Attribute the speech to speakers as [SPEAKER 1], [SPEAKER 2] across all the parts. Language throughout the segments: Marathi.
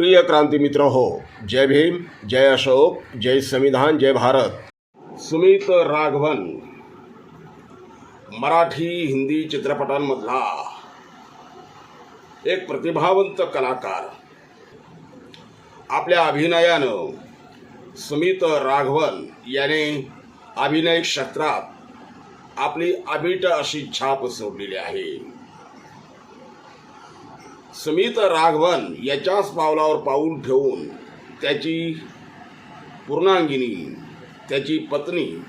[SPEAKER 1] प्रिय क्रांती मित्र हो जय भीम जय अशोक जय संविधान जय भारत. सुमित राघवन मराठी हिंदी चित्रपटांमधला एक प्रतिभावंत कलाकार. आपल्या अभिनयानं सुमित राघवन याने अभिनय क्षेत्रात आपली अमिट अशी छाप सोडलेली आहे. सुमित राघवन याच्याच पावलावर पाऊल ठेवून त्याची पूर्णांगिनी त्याची पत्नी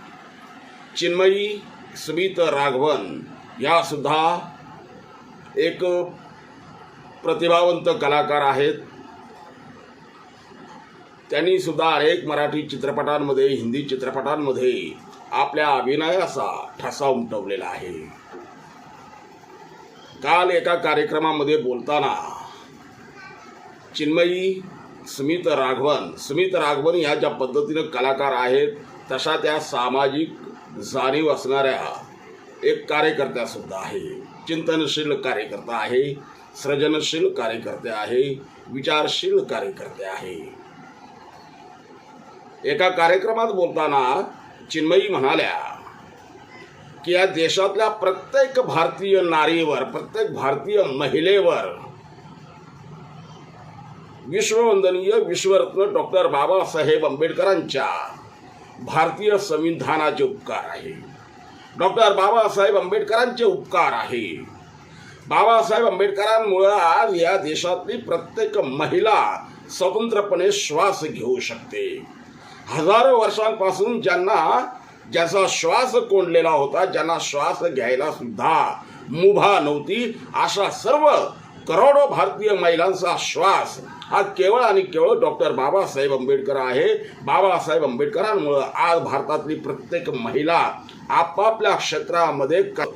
[SPEAKER 1] चिन्मयी सुमित राघवन यासुद्धा एक प्रतिभावंत कलाकार आहेत. त्यांनी सुद्धा अनेक मराठी चित्रपटांमध्ये हिंदी चित्रपटांमध्ये आपल्या अभिनयाचा ठसा उमटवलेला आहे. काल एका कार्यक्रमामध्ये बोलताना चिन्मयी सुमित राघवन सुमित राघवन ह्या ज्या पद्धतीनं कलाकार आहेत तशा त्या सामाजिक जाणीव असणाऱ्या एक कार्यकर्त्यासुद्धा आहे. चिंतनशील कार्यकर्ता आहे सृजनशील कार्यकर्ते आहे विचारशील कार्यकर्ते आहे. एका कार्यक्रमात बोलताना चिन्मयी म्हणाल्या की या देशातल्या प्रत्येक भारतीय नारीवर प्रत्येक भारतीय महिलेवर विश्ववंदनीय विश्वरत्न डॉक्टर बाबासाहेब आंबेडकरांच्या भारतीय संविधानाचे उपकार आहे. डॉक्टर बाबासाहेब आंबेडकरांचे उपकार आहे. बाबासाहेब आंबेडकरांमुळं आज या देशातली प्रत्येक महिला स्वतंत्रपणे श्वास घेऊ शकते. हजारो वर्षांपासून ज्यांना ज्याचा श्वास कोंडलेला होता ज्यांना श्वास घ्यायला सुद्धा मुभा नव्हती अशा सर्व करोडो भारतीय महिलांचा श्वास हा केवळ आणि केवळ डॉक्टर बाबासाहेब आंबेडकर आहे. बाबासाहेब आंबेडकरांमुळं आज भारतातली प्रत्येक महिला आपापल्या क्षेत्रामध्ये क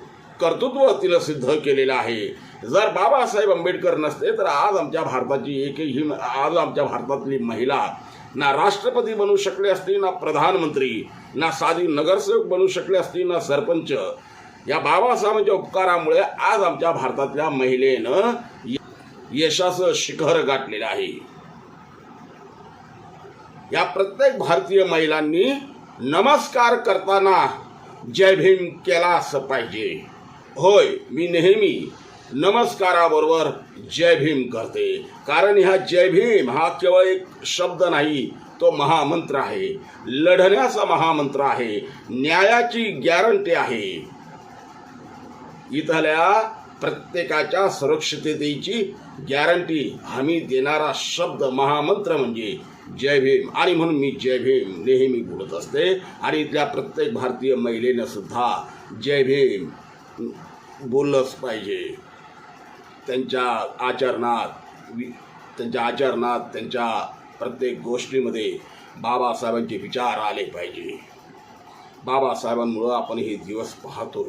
[SPEAKER 1] कर्तृत्व तिला सिद्ध केलेलं आहे. जर बाबासाहेब आंबेडकर नसते तर आज आमच्या भारताची एकही आज आमच्या भारतातली महिला ना राष्ट्रपती बनू शकले असते ना प्रधानमंत्री ना साधी नगरसेवक बनू शकले असते ना सरपंच. या बाबासाहेबांच्या उपकारामुळे आज आमच्या भारतातल्या महिलेनं यशाचं शिखर गाठलेलं आहे. या प्रत्येक भारतीय महिलांनी नमस्कार करताना जय भीम केलाच पाहिजे. होय मी नेहमी नमस्काराबरोबर जय भीम करते. कारण ह्या जय भीम हा केवळ एक शब्द नाही तो महामंत्र आहे. लढण्याचा महामंत्र आहे. न्यायाची गॅरंटी आहे. इथल्या प्रत्येकाच्या सुरक्षिततेची गॅरंटी हमी देणारा शब्द महामंत्र म्हणजे जय भीम. आणि म्हणून मी जय भीम नेहमी बोलत असते. आणि इथल्या प्रत्येक भारतीय महिलेनं सुद्धा जय भीम बोललंच पाहिजे. त्यांच्या आचरणात वि- त्यांच्या आचरणात त्यांच्या प्रत्येक गोष्टीमध्ये बाबासाहेबांचे विचार आले पाहिजे. बाबासाहेबांमुळं आपण हे दिवस पाहतो.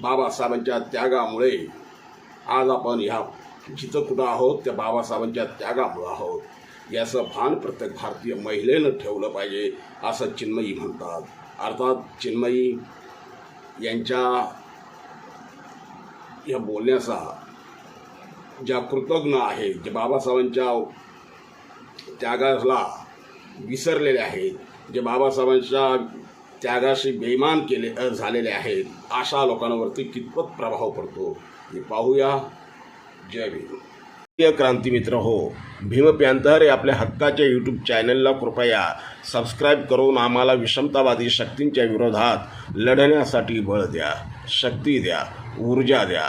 [SPEAKER 1] बाबासाहेबांच्या त्यागामुळे आज आपण ह्या जिथं कुठं आहोत त्या बाबासाहेबांच्या त्यागामुळं आहोत. याचं भान प्रत्येक भारतीय महिलेनं ठेवलं पाहिजे असं चिन्मयी म्हणतात. अर्थात चिन्मयी यांच्या या बोलण्याचा ज्या कृतज्ञ आहेत जे बाबासाहेबांच्या त्यागाला विसरलेले आहेत जे बाबासाहेबांच्या त्यागाशी बेईमान केले झालेले आहेत अशा लोकांवरती कितपत प्रभाव पडतो हे पाहूया. जय भीम. क्रांती मित्र हो भीम प्यांतर आपल्या हक्काच्या यूट्यूब चॅनलला कृपया सबस्क्राईब करून आम्हाला विषमतावादी शक्तींच्या विरोधात लढण्यासाठी बळ द्या शक्ती द्या ऊर्जा द्या.